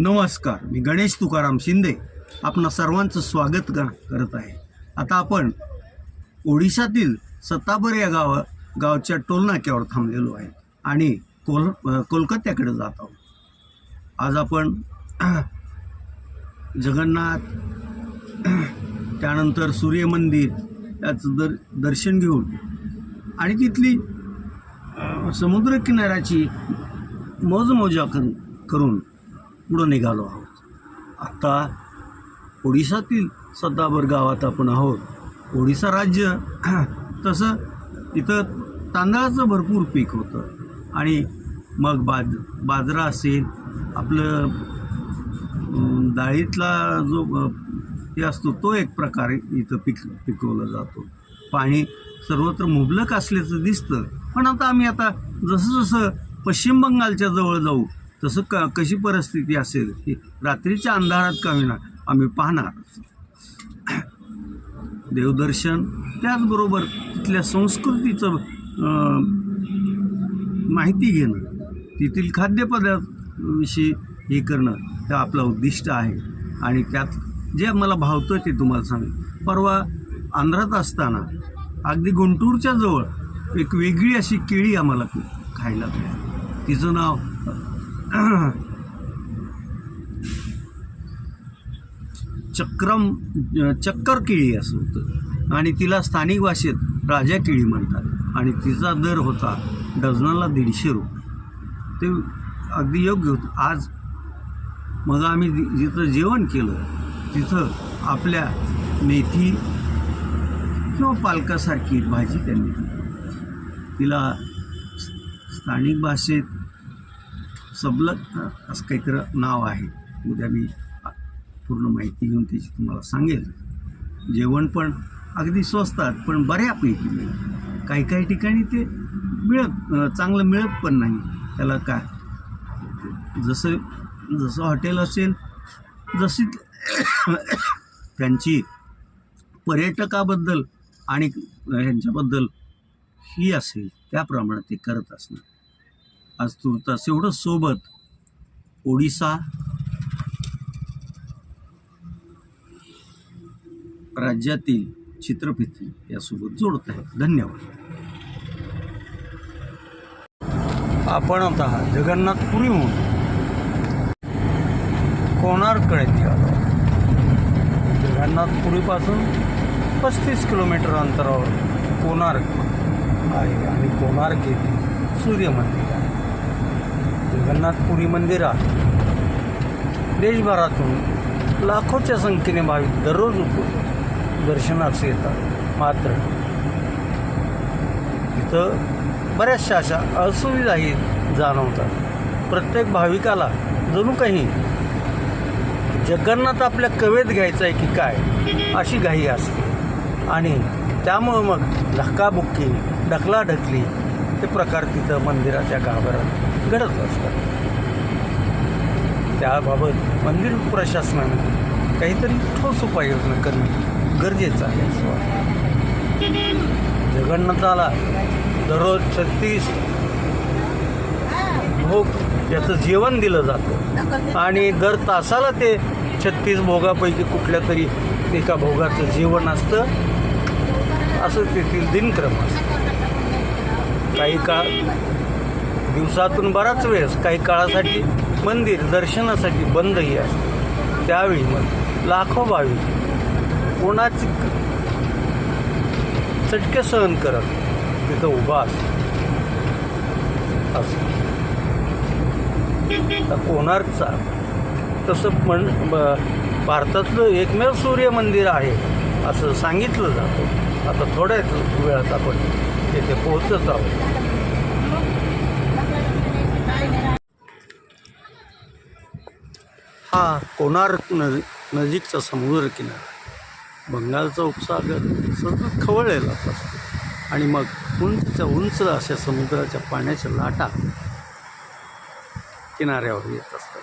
नमस्कार मी गणेश तुकाराम शिंदे. आपणा सर्वांचं स्वागत कर करत आहे. आता आपण ओडिशातील सत्ताबर या गाव गावच्या टोलनाक्यावर थांबलेलो आहे आणि कोल कोलकात्याकडे जात आहोत. आज आपण जगन्नाथ त्यानंतर सूर्यमंदिर याचं दर दर्शन घेऊन आणि तिथली समुद्रकिनाऱ्याची मोजमोजा कर करून पुढं निघालो आहोत. आत्ता ओडिशातील सत्ताबर गावात आपण आहोत. ओडिसा राज्य तसं इथं तांदळाचं भरपूर पीक होतं. आणि मग बाज बाजरा असेल आपलं डाळीतला जो हे असतो तो एक प्रकारे इथं पिक पिकवला जातो. पाणी सर्वत्र मुबलक असल्याचं दिसतं. पण आता आम्ही आता जसं जसं पश्चिम बंगालच्या जवळ जाऊ तसं क कशी परिस्थिती असेल ही रात्रीच्या अंधारात का होईना आम्ही पाहणार. देवदर्शन त्याचबरोबर तिथल्या संस्कृतीचं माहिती घेणं तेथील खाद्यपदार्थाविषयी हे करणं हे आपलं उद्दिष्ट आहे. आणि त्यात जे मला भावतं ते तुम्हाला सांगेल परवा आंध्रात असताना अगदी गुंटूरच्या जवळ एक वेगळी अशी केळी आम्हाला खायला मिळाली. तिचं नाव चक्रम चक्कर केळी असं होतं. आणि तिला स्थानिक भाषेत राजा केळी म्हणतात. आणि तिचा दर होता डझनाला दीडशे रुपये. ते अगदी योग्य होतं. आज मग आम्ही जिथं जेवण केलं तिथं आपल्या मेथी किंवा पालकासारखी भाजी त्यांनी तिला स्थानिक भाषेत सबलक असं काहीतरी नाव आहे. उद्या मी पूर्ण माहिती घेऊन त्याची तुम्हाला सांगेल. जेवण पण अगदी स्वस्तात पण बऱ्यापैकी मिळेल. काही काही ठिकाणी ते मिळत चांगलं मिळत पण नाही. त्याला काय जसं जसं हॉटेल असेल जशी त्यांची पर्यटकाबद्दल आणि ह्यांच्याबद्दल ही असेल त्याप्रमाणे ते करत असणार. आज तुर्तास एवढं सोबत ओडिसा राज्यातील चित्रफिती यासोबत जोडत आहेत धन्यवाद. आपण आता जगन्नाथपुरीहून कोणार्ककडे निघालो जगन्नाथपुरीपासून पस्तीस किलोमीटर अंतरावर कोणार्क आहे? आणि कोणार्क येथे सूर्यमंदिर आहे. जगन्नाथपुरी मंदिरात देशभरातून लाखोच्या संख्येने भाविक दररोज दर्शनास येतात. मात्र इथं बऱ्याचशा अशा असुविधाही जाणवतात. प्रत्येक भाविकाला जणू काही जगन्नाथ आपल्या कवेत घ्यायचं आहे की काय अशी घाई असते. आणि त्यामुळं मग धक्काबुक्की ढकलाढकली हे प्रकार तिथं मंदिराच्या गाभाऱ्यात घडत असतात. त्याबाबत मंदिर प्रशासनानं काहीतरी ठोस उपाययोजना करणे गरजेचं आहे असं वाटतं. जगन्नाथाला दररोज छत्तीस भोग याचं जेवण दिलं जातं आणि दर तासाला ते छत्तीस भोगापैकी कुठल्या तरी एका भोगाचं जेवण असतं असं तेथील दिनक्रम असतं. काही काळ दिवसातून बराच वेळेस काही काळासाठी मंदिर दर्शनासाठी बंदही असते. त्यावेळी मग लाखो भाविक कोणाची चटके सहन करत तिथं उभा असतो. असं. आता कोणार्कचा तसं म्हण भारतातलं एकमेव सूर्य मंदिर आहे असं सांगितलं जातं. आता थोड्याच वेळात आपण तिथे पोहोचत आहोत. हा कोणार्क न नजीकचा समुद्रकिनारा बंगालचा उपसागर सतत खवळलेलाच असतो. आणि मग उंचच्या उंच अशा समुद्राच्या पाण्याच्या लाटा किनाऱ्यावर येत असतात.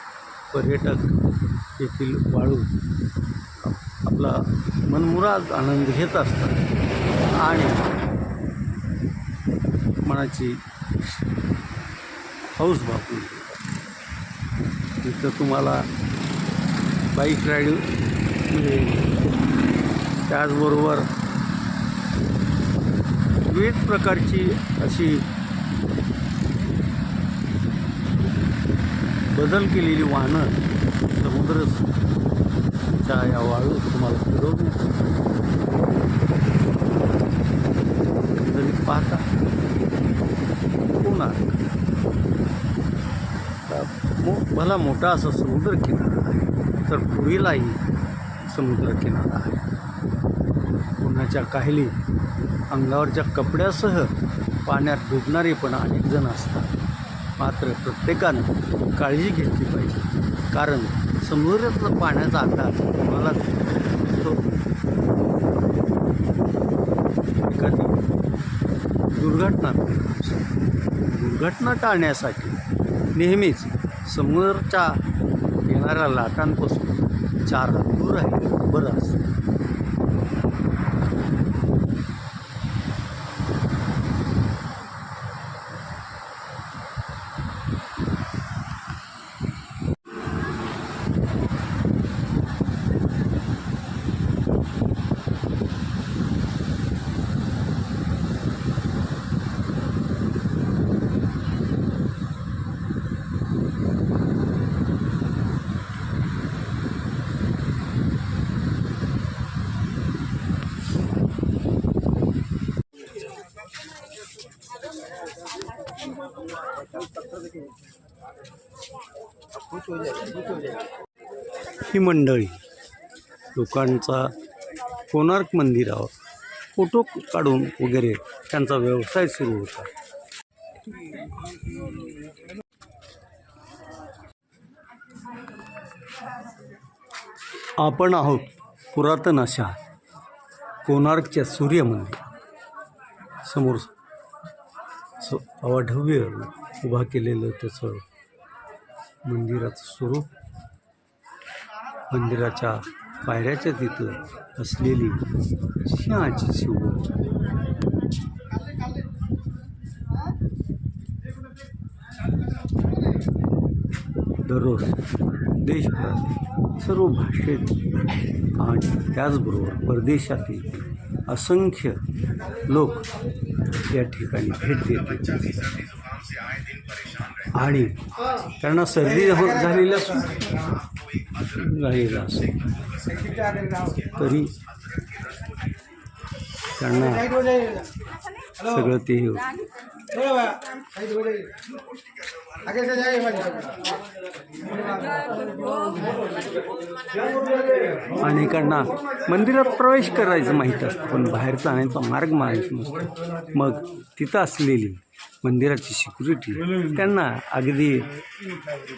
पर्यटक येथील वाळू आपला मनमुराद आनंद घेत असतात. आणि मनाची हौस भापून तिथं तुम्हाला बाईक राईड. त्याचबरोबर विविध प्रकारची अशी बदल केलेली वाहनं समुद्रच्या या वाळूत तुम्हाला फिरवली. जरी पाहता. पुन्हा. मो भला मोठा असा समुद्र किनारा. तर पुरीलाही समुद्र किनारा आहे. उन्हाच्या काहिली अंगावरच्या कपड्यासह पाण्यात डुबणारे पण अनेक जण असतात. मात्र प्रत्येकानं काळजी घेतली पाहिजे. कारण समुद्रातलं पाण्याचा अंदाज तुम्हाला तो एखादी दुर्घटना दुर्घटना टाळण्यासाठी नेहमीच समुद्राच्या येणाऱ्या लाटांपासून चार दूर राहिले बरं असतं. ही मंडळी लोकांचा कोणार्क मंदिरावर फोटो काढून वगैरे त्यांचा व्यवसाय सुरू होता. आपण आहोत पुरातन अशा कोणार्कच्या सूर्यमंदिर समोर स अवाढव्य उभा केलेलं त्याचं मंदिराचं स्वरूप मंदिराच्या पायऱ्याच्या तिथं असलेली सिंहाची शिव दररोज देशभरात सर्व भाषेत आणि त्याचबरोबर परदेशातील असंख्य लोक या ठिकाणी भेट देतात आणि त्यांना सर्दी हो झालेल्या झालेला असेल तरी त्यांना सगळं ते हे अनेकांना मंदिरात प्रवेश करायचं माहीत असतं पण बाहेर जाण्याचा मार्ग माहीत नसतो. मग तिथं असलेली मंदिराची सिक्युरिटी त्यांना अगदी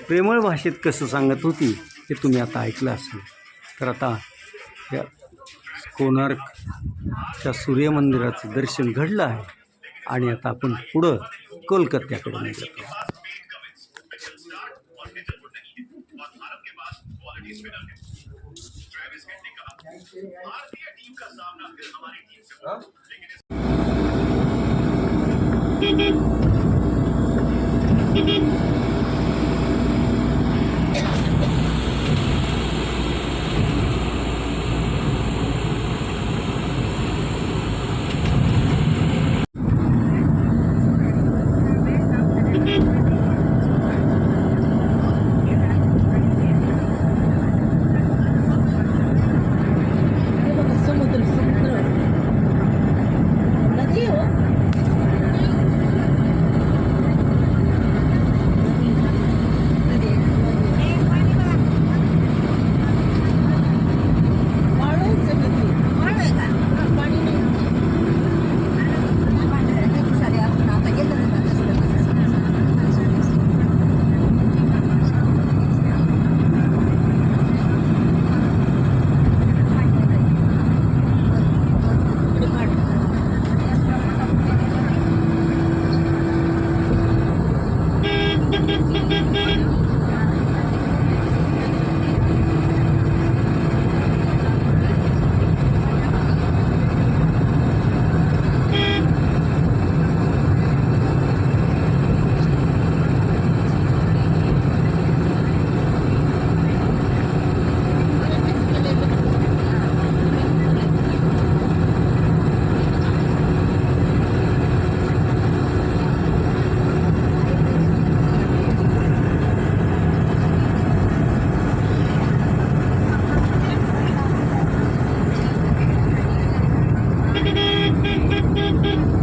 प्रेमळ भाषेत कसं सांगत होती हे तुम्ही आता ऐकलं असेल. तर आता या कोणार्कच्या सूर्यमंदिराचं दर्शन घडलं आहे आणि आता आपण पुढं कोलकात्याकडे निघत बीच में डाले ट्रेविस हेड ने कहा भारतीय टीम का सामना फिर हमारी टीम से होगा हाँ। लेकिन इस...